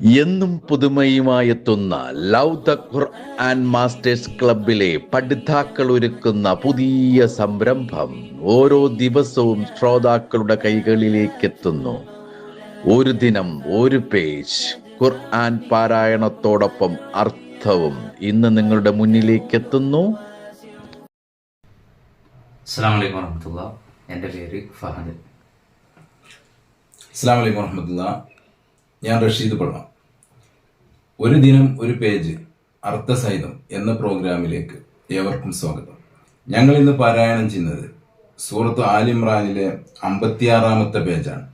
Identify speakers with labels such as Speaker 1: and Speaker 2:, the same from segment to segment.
Speaker 1: എന്നും പുതുമയുമായെത്തുന്ന love the Quran masters ക്ലബിലെ പഠിതാക്കൾ ഒരുക്കുന്ന പുതിയ സംരംഭം ഓരോ ദിവസവും ശ്രോതാക്കളുടെ കൈകളിലേക്ക് എത്തുന്നു ഒരു ദിനം ഒരു പേജ്. ഖുർആൻ പാരായണത്തോടൊപ്പം അർത്ഥവും ഇന്ന് നിങ്ങളുടെ മുന്നിലേക്ക് എത്തുന്നു
Speaker 2: അസ്സാം വലൈക്കും വറഹമത്തുള്ള എന്റെ പേര് ഫഹദ്.
Speaker 3: അസ്സാം വലൈക്കും വറഹമത്തുള്ള ഞാൻ റഷീദ് പള്ള ഒരു ദിനം ഒരു പേജ് അർത്ഥസഹിതം എന്ന പ്രോഗ്രാമിലേക്ക് ഏവർക്കും സ്വാഗതം ഞങ്ങൾ ഇന്ന് പാരായണം ചെയ്യുന്നത് സൂറത്ത് ആലിമ്രാനിലെ അമ്പത്തിയാറാമത്തെ പേജാണ്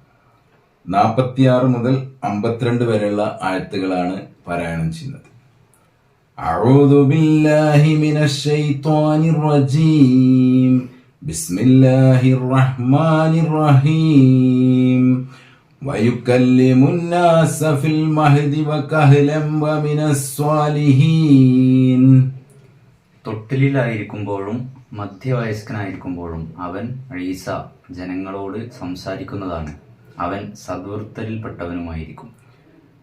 Speaker 3: നാൽപ്പത്തിയാറ് മുതൽ അമ്പത്തിരണ്ട് വരെയുള്ള ആയത്തുകളാണ് പാരായണം ചെയ്യുന്നത് أعوذ بالله من الشيطان الرجيم بسم الله الرحمن الرحيم ويكلم الناس في المهد وكهلا ومن الصالحين
Speaker 2: തൊട്ടിലിലായിരിക്കുമ്പോഴും മധ്യവയസ്കനായിരിക്കുമ്പോഴും അവൻ ഈസ ജനങ്ങളോട് സംസാരിക്കുന്നതാണ് അവൻ സദ്വൃത്തരിൽപ്പെട്ടവനുമായിരിക്കും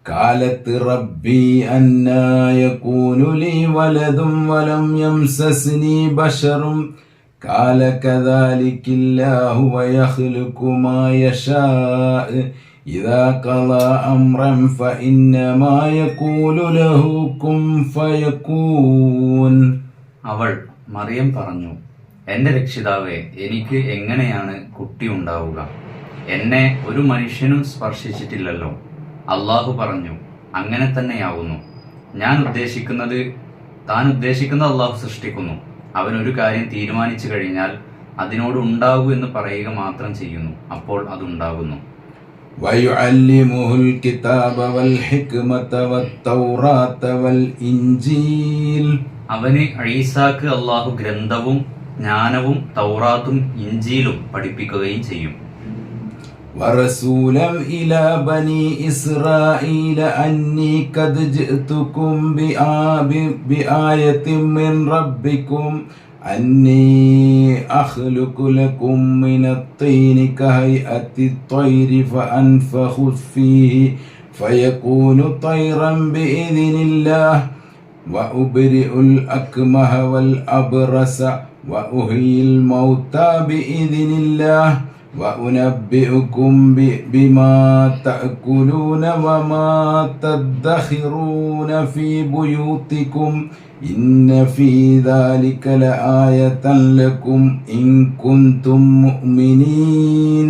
Speaker 3: قالت ربي أنا يكون لي ولد ولم يمسسني بشر قال كذلك الله ويخلق ما يشاء إذا قضى أمرا فإنما يقول له كن فيكون
Speaker 2: അവൾ മറിയം പറഞ്ഞു എൻ്റെ രക്ഷിതാവേ എനിക്ക് എങ്ങനെയാണ് കുട്ടി ഉണ്ടാവുക എന്നെ ഒരു മനുഷ്യനും സ്പർശിച്ചിട്ടില്ലല്ലോ അള്ളാഹു പറഞ്ഞു അങ്ങനെ തന്നെയാവുന്നു ഞാൻ ഉദ്ദേശിക്കുന്നത് താൻ ഉദ്ദേശിക്കുന്ന അള്ളാഹു സൃഷ്ടിക്കുന്നു അവൻ ഒരു കാര്യം തീരുമാനിച്ചു കഴിഞ്ഞാൽ അതിനോട് ഉണ്ടാകൂ എന്ന് പറയുക മാത്രം ചെയ്യുന്നു. അപ്പോൾ അതുണ്ടാകുന്നു അവന് ഐസാക്ക് അള്ളാഹു ഗ്രന്ഥവും ജ്ഞാനവും തൗറാത്തും ഇഞ്ചിയിലും പഠിപ്പിക്കുകയും ചെയ്യും.
Speaker 3: ورسولا إلى بني إسرائيل أني قد جئتكم بآ- بآية من ربكم. أني أخلق لكم من الطين كهيئة الطير فأنفخ فيه فيكون طيرا بإذن الله. وأبرئ الأكمه والأبرص وأحيي الموتى بإذن الله. وأنبئكم ب- بما تأكلون وما تدخرون في بيوتكم إن في ذلك لآية لكم إن كنتم مؤمنين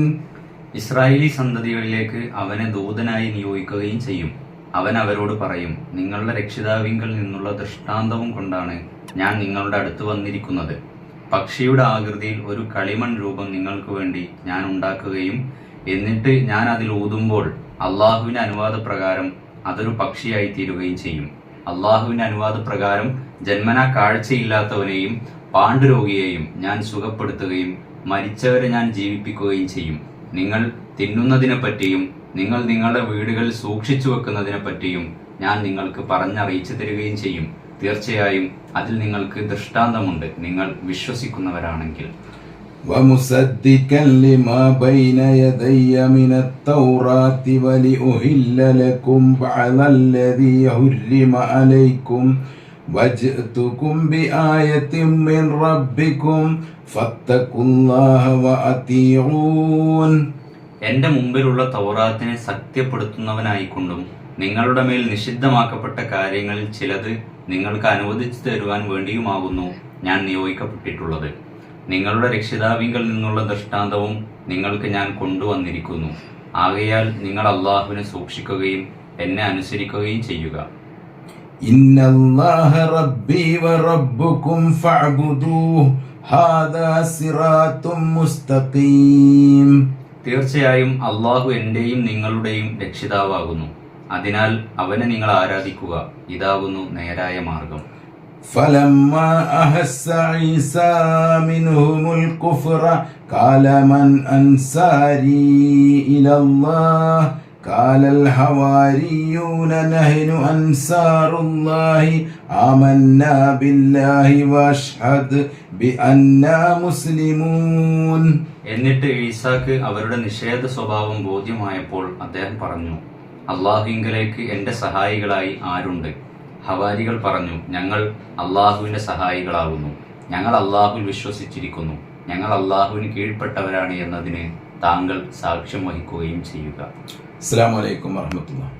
Speaker 2: ഇസ്രായേലി സന്തതികളിലേക്ക് അവനെ ദൂതനായി നിയോഗിക്കുകയും ചെയ്യും അവൻ അവരോട് പറയും നിങ്ങളുടെ രക്ഷിതാവിങ്കിൽ നിന്നുള്ള ദൃഷ്ടാന്തവും കൊണ്ടാണ് ഞാൻ നിങ്ങളുടെ അടുത്ത് വന്നിരിക്കുന്നത് പക്ഷിയുടെ ആകൃതിയിൽ ഒരു കളിമൺ രൂപം നിങ്ങൾക്ക് വേണ്ടി ഞാൻ ഉണ്ടാക്കുകയും എന്നിട്ട് ഞാൻ അതിൽ ഊതുമ്പോൾ അള്ളാഹുവിന്റെ അനുവാദപ്രകാരം അതൊരു പക്ഷിയായി തീരുകയും ചെയ്യും. അള്ളാഹുവിന്റെ അനുവാദപ്രകാരം ജന്മനാ കാഴ്ചയില്ലാത്തവനെയും പാണ്ഡുരോഗിയെയും ഞാൻ സുഖപ്പെടുത്തുകയും മരിച്ചവരെ ഞാൻ ജീവിപ്പിക്കുകയും ചെയ്യും. നിങ്ങൾ തിന്നുന്നതിനെ പറ്റിയും നിങ്ങൾ നിങ്ങളുടെ വീടുകളിൽ സൂക്ഷിച്ചു വെക്കുന്നതിനെ പറ്റിയും ഞാൻ നിങ്ങൾക്ക് പറഞ്ഞറിയിച്ചു തരികയും ചെയ്യും. തീർച്ചയായും അതിൽ നിങ്ങൾക്ക് ദൃഷ്ടാന്തമുണ്ട് നിങ്ങൾ വിശ്വസിക്കുന്നവരാണെങ്കിൽ
Speaker 3: ومصدقا لما بين يدي من التوراة ولأهل لكم بعض الذي حرم عليكم وجئتكم بآية من ربكم فاتقوا الله وأطيعون
Speaker 2: എന്റെ മുമ്പിലുള്ള തൗറാത്തിനെ സത്യപ്പെടുത്തുന്നവനായിക്കൊണ്ടും നിങ്ങളുടെ മേൽ നിഷിദ്ധമാക്കപ്പെട്ട കാര്യങ്ങളിൽ ചിലത് നിങ്ങൾക്ക് അനുവദിച്ചു തരുവാൻ വേണ്ടിയുമാകുന്നു ഞാൻ നിയോഗിക്കപ്പെട്ടിട്ടുള്ളത്. നിങ്ങളുടെ രക്ഷിതാവിങ്കൽ നിന്നുള്ള ദൃഷ്ടാന്തവും നിങ്ങൾക്ക് ഞാൻ കൊണ്ടുവന്നിരിക്കുന്നു. ആകയാൽ നിങ്ങൾ അള്ളാഹുവിനെ സൂക്ഷിക്കുകയും എന്നെ അനുസരിക്കുകയും ചെയ്യുക. തീർച്ചയായും അള്ളാഹു എന്റെയും നിങ്ങളുടെയും രക്ഷിതാവാകുന്നു. അതിനാൽ അവനെ നിങ്ങൾ ആരാധിക്കുക ഇതാകുന്നു നേരായ മാർഗം
Speaker 3: فلما أحس عيسى منهم الكفر قال من أنصاري إلى الله قال الحواريون نحن أنصار الله آمنا بالله واشهد بأننا مسلمون
Speaker 2: എന്നിട്ട് ഈസാക്ക് അവരുടെ നിഷേധ സ്വഭാവം ബോധ്യമായപ്പോൾ അദ്ദേഹം പറഞ്ഞു അള്ളാഹുവിങ്കലേക്ക് എന്റെ സഹായികളായി ആരുണ്ട്? ഹവാരികൾ പറഞ്ഞു ഞങ്ങൾ അള്ളാഹുവിന്റെ സഹായികളാകുന്നു ഞങ്ങൾ അള്ളാഹുവിൽ വിശ്വസിച്ചിരിക്കുന്നു. ഞങ്ങൾ അള്ളാഹുവിന് കീഴ്പ്പെട്ടവരാണ് എന്നതിന് താങ്കൾ സാക്ഷ്യം വഹിക്കുകയും ചെയ്യുക.
Speaker 3: അസ്സാം വലൈക്കും വർഹമത്തുള്ള